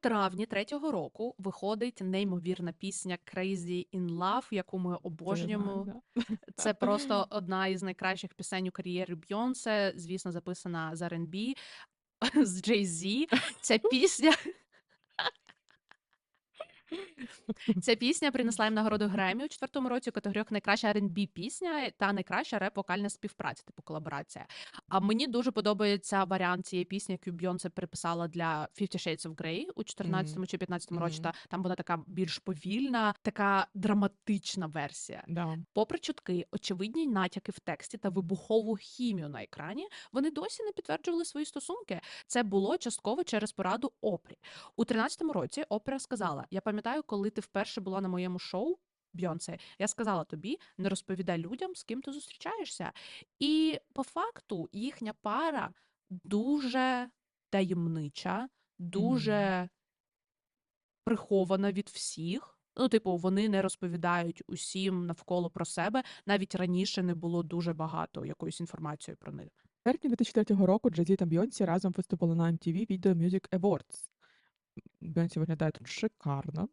травні третього року виходить неймовірна пісня Crazy in Love, яку ми обожнюємо. Це просто одна із найкращих пісень у кар'єрі Бйонсе, звісно, записана з R&B, з Jay-Z. Ця пісня Ця пісня принесла їм нагороду Гремі у четвертому році у категоріях найкраща R&B пісня та найкраща реп-вокальна співпраця, типу колаборація. А мені дуже подобається варіант цієї пісні, яку Бйонсе переписала для Fifty Shades of Grey у 14 чи 15 році. Та там вона така більш повільна, така драматична версія. Да. Попри чутки, очевидні натяки в тексті та вибухову хімію на екрані, вони досі не підтверджували свої стосунки. Це було частково через пораду Опрі. У 13-му році Опра сказала: Я пам'ятаю, коли ти вперше була на моєму шоу. Бьонсе, я сказала тобі, не розповідай людям, з ким ти зустрічаєшся. І по факту їхня пара дуже таємнича, дуже прихована від всіх. Ну, типу, вони не розповідають усім навколо про себе. Навіть раніше не було дуже багато якоїсь інформації про них. В серпні 2003 року Джей-Зі та Бейонсі разом виступили на MTV Video Music Awards. Бейонсі виглядає тут шикарно.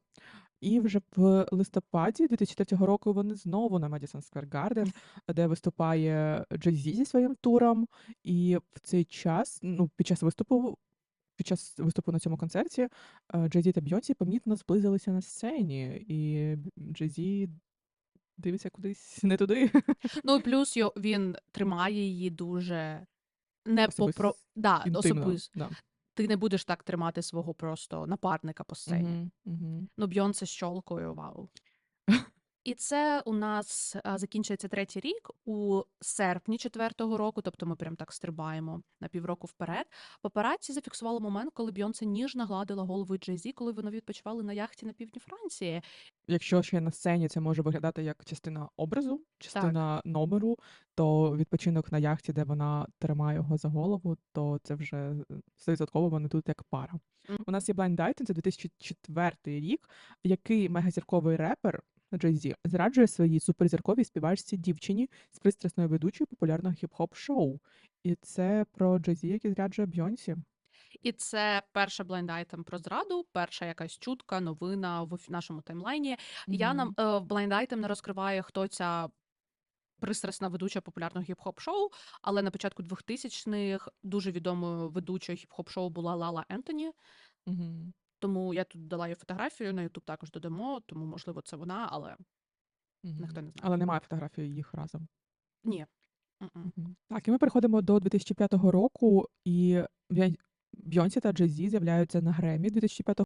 І вже в листопаді 2003 року вони знову на Madison Square Garden, де виступає Джей-Зі зі своїм туром. І в цей час, ну, під час виступу, під час виступу на цьому концерті, Джей-Зі та Бейонсі помітно зблизилися на сцені, і Джей-Зі дивиться кудись не туди. Ну і плюс він тримає її дуже не попро... да, Інтимно. особис. Да. Ти не будеш так тримати свого просто напарника по сцені. Мгм, мгм. Ну, Бьонсе з щолкою, вау. І це у нас закінчується третій рік у серпні четвертого року, тобто ми прям так стрибаємо на півроку вперед. Папараці зафіксували момент, коли Бьонсе ніжно гладила голову Джей-Зі, коли вони відпочивали на яхті на півдні Франції. Якщо ще на сцені це може виглядати як частина образу, частина номеру, то відпочинок на яхті, де вона тримає його за голову, то це вже 100% вони тут як пара. Мгм. У нас є Blind Item, це 2004 рік, який мегазірковий репер Jay-Z зраджує своїй суперзірковій співачці дівчині з пристрасною ведучою популярного хіп-хоп шоу. І це про Jay-Z, який зраджує Бьонсі. І це перша бленд айтем про зраду, перша якась чутка, новина в нашому таймлайні. Я нам Мгм. е, не розкриває, хто ця пристрасна ведуча популярного хіп-хоп шоу, але на початку 2000-х дуже відомою ведучою хіп-хоп шоу була Лала Ентоні. Мгм. Тому я тут дала її фотографію, на Ютуб також додамо, тому можливо це вона, але ніхто не знає. Але немає фотографії їх разом. Ні. М-м. Мгм. Так, і ми переходимо до 2005 року, і Бьон- Бьонсі та Джей-Зі з'являються на Гремі 2005